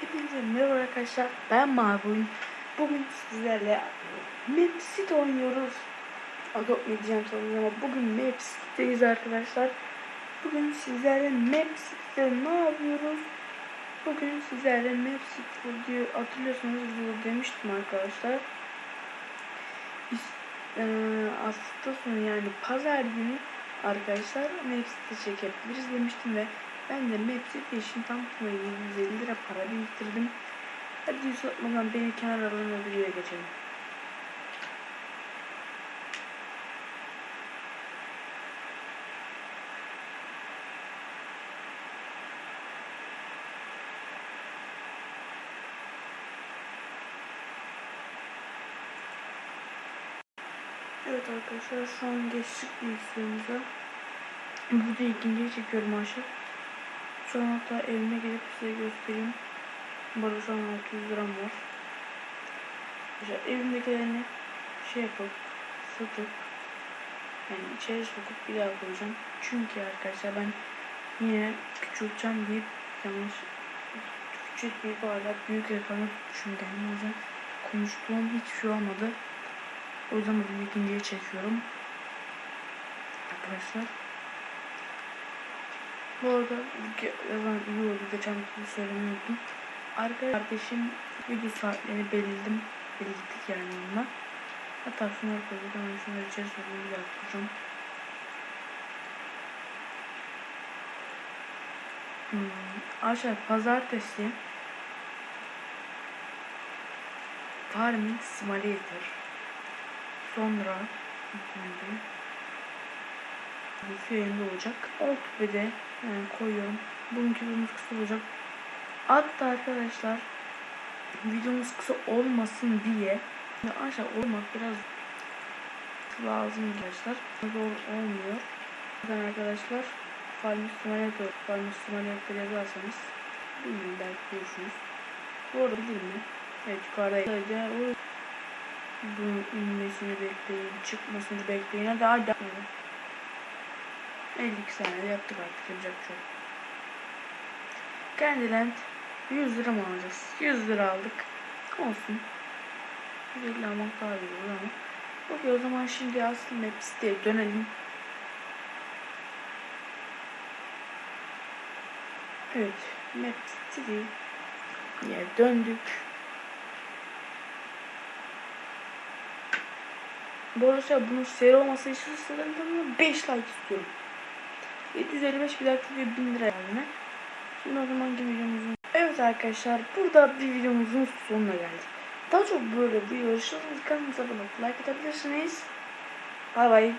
Hepinize merhaba arkadaşlar. Ben Magun. Bugün sizlerle Mapsit oynuyoruz. Adopt mi diyeceğim sanırım ama bugün Mapsit'teyiz arkadaşlar. Bugün sizlerle Mapsit'te ne yapıyoruz? Bugün sizlerle Mapsit video hatırlıyorsanız video demiştim arkadaşlar. Ee, hafta sonu yani pazar günü arkadaşlar Mapsit'te çekebiliriz demiştim ve ben de Mapsit'te işin tam 150 biraz para biriktirdim. Hadi uzatmadan beni kenar alanın öbür yere geçelim. Evet arkadaşlar şu an geçtik bilgisayarımıza. Burada ikinciyi çekiyorum aşağı. Şu an evime gelip size göstereyim. Burada şu an 600 liram var. İşte evimdekilerini şey yapıp satıp yani içeri sokup bir daha koyacağım. Çünkü arkadaşlar ben yine küçülteceğim deyip yanlış küçük bir hala büyük tutmuşum kendim o yüzden konuştuğum hiçbir şey olmadı. O yüzden bugün ikinciye çekiyorum. Arkadaşlar. Bu arada yazan iyi oldu. Geçen bir söylemeyi unuttum. Arka kardeşim video saatlerini belirledim. Belirledik yani onunla. Hemen şunları içeri sokayım. Bir dakika kuracağım. Hmm, aşağı pazartesi Farming Simulator sonra efendim, yayında olacak. Alt de yani koyuyorum. Bugünkü videomuz kısa olacak. Hatta arkadaşlar videomuz kısa olmasın diye aşağı olmak biraz lazım arkadaşlar. Zor olmuyor. Zaten arkadaşlar Farming Simulator, Farming Simulator yazarsanız bilmiyorum belki görürsünüz. Bu arada bilir mi? Evet yukarıda o bunun inmesini bekleyin, çıkmasını bekleyin. Hadi hadi. 52 saniyede yaptık artık yapacak şey yok. Candyland 100 lira mı alacağız? 100 lira aldık. Olsun. 150 almak daha iyi olur ama. Okey o zaman şimdi aslında map siteye dönelim. Evet. Map City. Yer döndük. Bu arada bunun seri olması istiyorsanız 5 like istiyorum. 755 bir dakika ve 1000 lira yani. Şimdi o zaman videomuzun... Evet arkadaşlar burada bir videomuzun sonuna geldik. Daha çok böyle video istiyorsanız kanalımıza abone olup like atabilirsiniz. Bay bay.